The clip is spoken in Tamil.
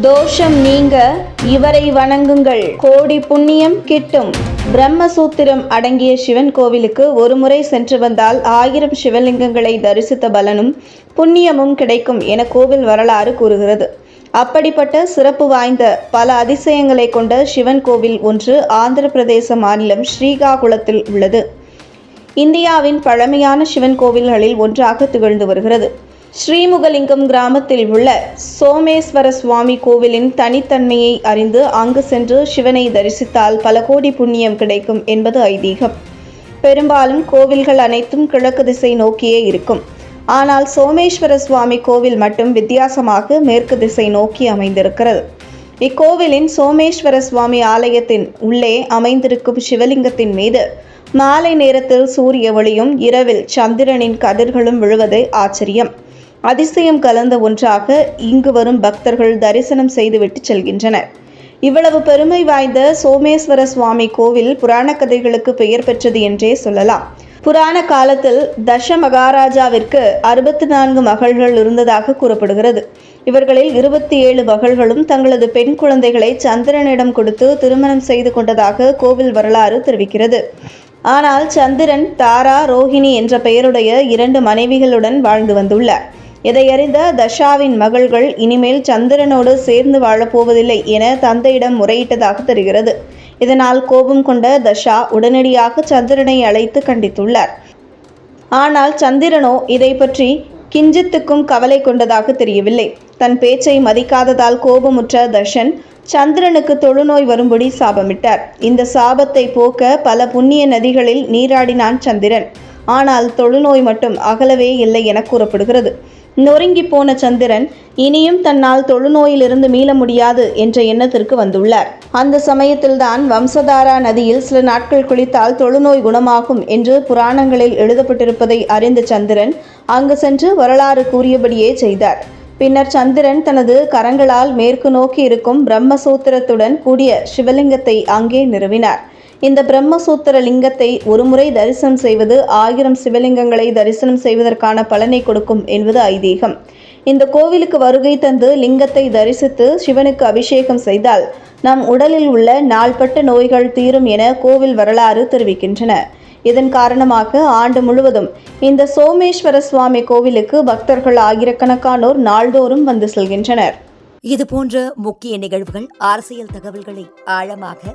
தோஷம் நீங்க இவரை வணங்குங்கள். கோடி புண்ணியம் கிட்டும். பிரம்மசூத்திரம் அடங்கிய சிவன் கோவிலுக்கு ஒருமுறை சென்று வந்தால் ஆயிரம் சிவலிங்கங்களை தரிசித்த பலனும் புண்ணியமும் கிடைக்கும் என கோவில் வரலாறு கூறுகிறது. அப்படிப்பட்ட சிறப்பு வாய்ந்த பல அதிசயங்களை கொண்ட சிவன் கோவில் ஒன்று ஆந்திர பிரதேச மாநிலம் ஸ்ரீகாகுளத்தில் உள்ளது. இந்தியாவின் பழமையான சிவன் கோவில்களில் ஒன்றாக திகழ்ந்து வருகிறது. ஸ்ரீமுகலிங்கம் கிராமத்தில் உள்ள சோமேஸ்வர சுவாமி கோவிலின் தனித்தன்மையை அறிந்து அங்கு சென்று சிவனை தரிசித்தால் பல கோடி புண்ணியம் கிடைக்கும் என்பது ஐதீகம். பெரும்பாலும் கோவில்கள் அனைத்தும் கிழக்கு திசை நோக்கியே இருக்கும். ஆனால் சோமேஸ்வர சுவாமி கோவில் மட்டும் வித்தியாசமாக மேற்கு திசை நோக்கி அமைந்திருக்கிறது. இக்கோவிலின் சோமேஸ்வர சுவாமி ஆலயத்தின் உள்ளே அமைந்திருக்கும் சிவலிங்கத்தின் மீது மாலை நேரத்தில் சூரிய ஒளியும் இரவில் சந்திரனின் கதிர்களும் விழுவது ஆச்சரியம். அதிசயம் கலந்த ஒன்றாக இங்கு வரும் பக்தர்கள் தரிசனம் செய்துவிட்டு செல்கின்றனர். இவ்வளவு பெருமை வாய்ந்த சோமேஸ்வர சுவாமி கோவில் புராண கதைகளுக்கு பெயர் பெற்றது என்றே சொல்லலாம். புராண காலத்தில் தச மகாராஜாவிற்கு அறுபத்தி நான்கு மகள்கள் இருந்ததாக கூறப்படுகிறது. இவர்களில் இருபத்தி ஏழு மகள்களும் தங்களது பெண் குழந்தைகளை சந்திரனிடம் கொடுத்து திருமணம் செய்து கொண்டதாக கோவில் வரலாறு தெரிவிக்கிறது. ஆனால் சந்திரன் தாரா ரோஹிணி என்ற பெயருடைய இரண்டு மனைவிகளுடன் வாழ்ந்து வந்துள்ளார். இதையறிந்த தஷாவின் மகள்கள் இனிமேல் சந்திரனோடு சேர்ந்து வாழப்போவதில்லை என தந்தையிடம் முறையிட்டதாக தெரிகிறது. இதனால் கோபம் கொண்ட தஷா உடனடியாக சந்திரனை அழைத்து கண்டித்துள்ளார். ஆனால் சந்திரனோ இதை பற்றி கிஞ்சித்துக்கும் கவலை கொண்டதாக தெரியவில்லை. தன் பேச்சை மதிக்காததால் கோபமுற்ற தர்ஷன் சந்திரனுக்கு தொழுநோய் வரும்படி சாபமிட்டார். இந்த சாபத்தை போக்க பல புண்ணிய நதிகளில் நீராடினான் சந்திரன். ஆனால் தொழுநோய் மட்டும் அகலவே இல்லை என கூறப்படுகிறது. நொறுங்கி போன சந்திரன் இனியும் தன்னால் தொழுநோயிலிருந்து மீள முடியாது என்ற எண்ணத்திற்கு வந்துள்ளார். அந்த சமயத்தில்தான் வம்சதாரா நதியில் சில நாட்கள் குளித்தால் தொழுநோய் குணமாகும் என்று புராணங்களில் எழுதப்பட்டிருப்பதை அறிந்த சந்திரன் அங்கு சென்று வரலாறு கூறியபடியே செய்தார். பின்னர் சந்திரன் தனது கரங்களால் மேற்கு நோக்கி இருக்கும் பிரம்மசூத்திரத்துடன் கூடிய சிவலிங்கத்தை அங்கே நிறுவினார். இந்த பிரம்மசூத்திர லிங்கத்தை ஒருமுறை தரிசனம் செய்வது ஆயிரம் சிவலிங்கங்களை தரிசனம் செய்வதற்கான பலனை கொடுக்கும் என்பது ஐதீகம். இந்த கோவிலுக்கு வருகை தந்து லிங்கத்தை தரிசித்து சிவனுக்கு அபிஷேகம் செய்தால் நம் உடலில் உள்ள நாள்பட்ட நோய்கள் தீரும் என கோவில் வரலாறு தெரிவிக்கின்றன. இதன் காரணமாக ஆண்டு முழுவதும் இந்த சோமேஸ்வர சுவாமி கோவிலுக்கு பக்தர்கள் ஆயிரக்கணக்கானோர் நாள்தோறும் வந்து செல்கின்றனர். இது போன்ற முக்கிய நிகழ்வுகள் அரசியல் தகவல்களை ஆழமாக